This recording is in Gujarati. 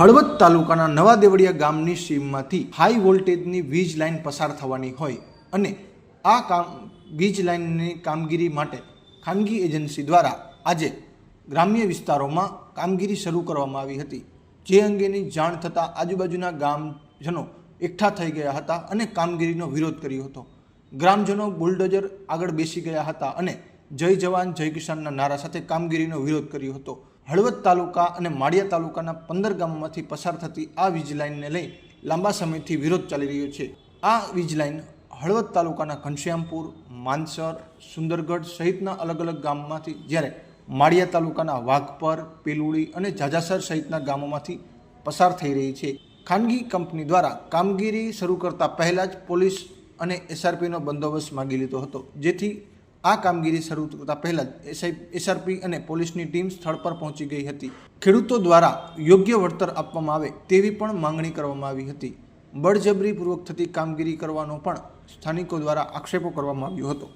હળવદ તાલુકાના નવા દેવળિયા ગામની સીમમાંથી હાઈ વોલ્ટેજની વીજ લાઇન પસાર થવાની હોય અને આ કામ, વીજ લાઇનની કામગીરી માટે ખાનગી એજન્સી દ્વારા આજે ગ્રામ્ય વિસ્તારોમાં કામગીરી શરૂ કરવામાં આવી હતી. જે અંગેની જાણ થતાં આજુબાજુના ગામજનો એકઠા થઈ ગયા હતા અને કામગીરીનો વિરોધ કર્યો હતો. ગ્રામજનો બુલડોઝર આગળ બેસી ગયા હતા અને જય જવાન, જય કિસાનના નારા સાથે કામગીરીનો વિરોધ કર્યો હતો. હળવદ તાલુકા અને માળિયા તાલુકાના પંદર ગામોમાંથી પસાર થતી આ વીજ લાઇનને લઈ લાંબા સમયથી વિરોધ ચાલી રહ્યો છે. આ વીજ લાઇન હળવદ તાલુકાના ઘનશ્યામપુર માનસર સુંદરગઢ સહિતના અલગ અલગ ગામમાંથી જ્યારે માળિયા તાલુકાના વાઘપર, પેલુડી અને જાજાસર સહિતના ગામોમાંથી પસાર થઈ રહી છે. ખાનગી કંપની દ્વારા કામગીરી શરૂ કરતા પહેલાં જ પોલીસ અને એસઆરપીનો બંદોબસ્ત માગી લીધો હતો. જેથી આ કામગીરી શરૂ કરતા પહેલાં જ એસઆઈ એસઆરપી અને પોલીસની ટીમ સ્થળ પર પહોંચી ગઈ હતી. ખેડૂતો દ્વારા યોગ્ય વળતર આપવામાં આવે તેવી પણ માંગણી કરવામાં આવી હતી. બળજબરીપૂર્વક થતી કામગીરી કરવાનો પણ સ્થાનિકો દ્વારા આક્ષેપો કરવામાં આવ્યો હતો.